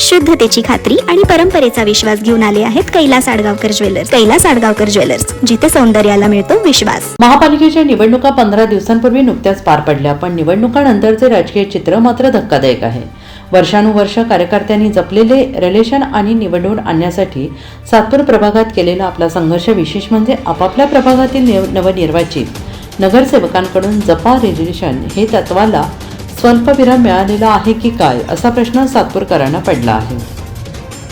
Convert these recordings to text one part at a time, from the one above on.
शुद्धतेची खात्री आणि परंपरेचा विश्वास घेऊन आले आहेत कैलास आडगावकर ज्वेलर्स. कैलास आडगावकर ज्वेलर्स जिथे सौंदर्याला मिळतो विश्वास. महापालिकेच्या निवडणुका पंधरा दिवसांपूर्वी नुकत्याच पार पडल्या पण निवडणुकानंतरचे राजकीय चित्र मात्र धक्कादायक आहे. वर्षानुवर्ष कार्यकर्त्यांनी जपलेले रिलेशन आणि निवडून आणण्यासाठी सातपूर प्रभागात केलेला आपला संघर्ष विशेष म्हणजे आपापल्या प्रभागातील नवनिर्वाचित नगरसेवकांकडून जपा रिलेशन हे तत्वाला स्वल्पविराम मिळालेला आहे की काय असा प्रश्न सातपूरकरांना पडला आहे.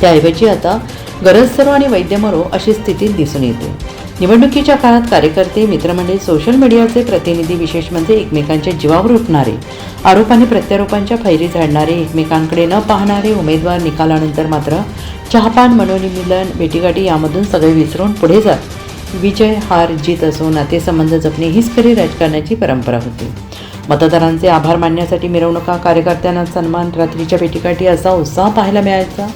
त्याऐवजी आता गरज सर्व आणि वैद्यमरो अशी स्थिती दिसून येते. निवडणुकीच्या काळात कार्यकर्ते मित्रमंडळी सोशल मीडियाचे प्रतिनिधी विशेष म्हणजे एकमेकांच्या जीवावर उठणारे आरोप आणि प्रत्यारोपांच्या फैरी झाडणारे एकमेकांकडे न पाहणारे उमेदवार निकालानंतर मात्र चहापान मनोनिमिलन भेटीगाठी यामधून सगळे विसरून पुढे जात. विजय हार जीत असो नातेसंबंध जपणे हीच खरी राजकारणाची परंपरा होती. मतदारांचे आभार मानण्यासाठी मिरवणुका कार्यकर्त्यांना सन्मान रात्रीच्या भेटीकाठी असा उत्साह पाहायला मिळायचा.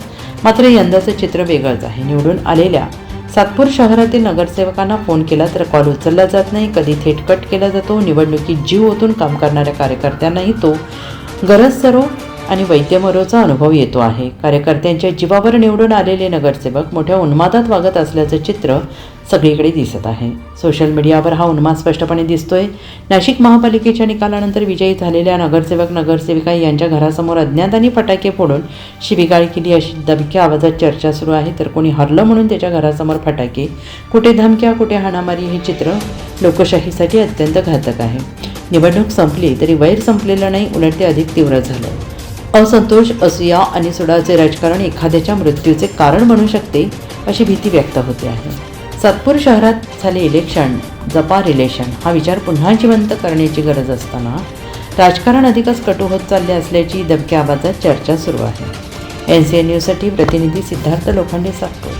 मात्र यंदाचं चित्र वेगळंच आहे. निवडून आलेल्या सातपूर शहरातील नगरसेवकांना फोन केला तर कॉल उचलला जात नाही. कधी थेट कट केला जातो. निवडणुकीत जीव ओतून काम करणाऱ्या कार्यकर्त्यांनाही तो गरज सरो आणि वैद्यमरोचा अनुभव येतो आहे. कार्यकर्त्यांच्या जीवावर निवडून आलेले नगरसेवक मोठ्या उन्मादात वागत असल्याचं चित्र सगळीकडे दिसत आहे. सोशल मीडियावर हा उन्माद स्पष्टपणे दिसतोय. नाशिक महापालिकेच्या निकालानंतर विजयी झालेल्या नगरसेवक नगरसेविका यांच्या घरासमोर अज्ञातांनी फटाके फोडून शिबिगाळ केली अशी दबक्या आवाजात चर्चा सुरू आहे. तर कोणी हरलं म्हणून त्याच्या घरासमोर फटाके कुठे धमक्या कुठे हाणामारी हे चित्र लोकशाहीसाठी अत्यंत घातक आहे. निवडणूक संपली तरी वैर संपलेलं नाही उलट ते अधिक तीव्र झालं. असंतोष असूया आणि सुडाचे राजकारण एखाद्याच्या मृत्यूचे कारण बनू शकते अशी भीती व्यक्त होते आहे. सातपूर शहरात झाले इलेक्शन जपा रिलेशन हा विचार पुन्हा जिवंत करण्याची गरज असताना राजकारण अधिकच कटू होत चालले असल्याची दबक्या आवाजात चर्चा सुरू आहे. एन सी एन न्यूजसाठी प्रतिनिधी सिद्धार्थ लोखंडे सातपूर.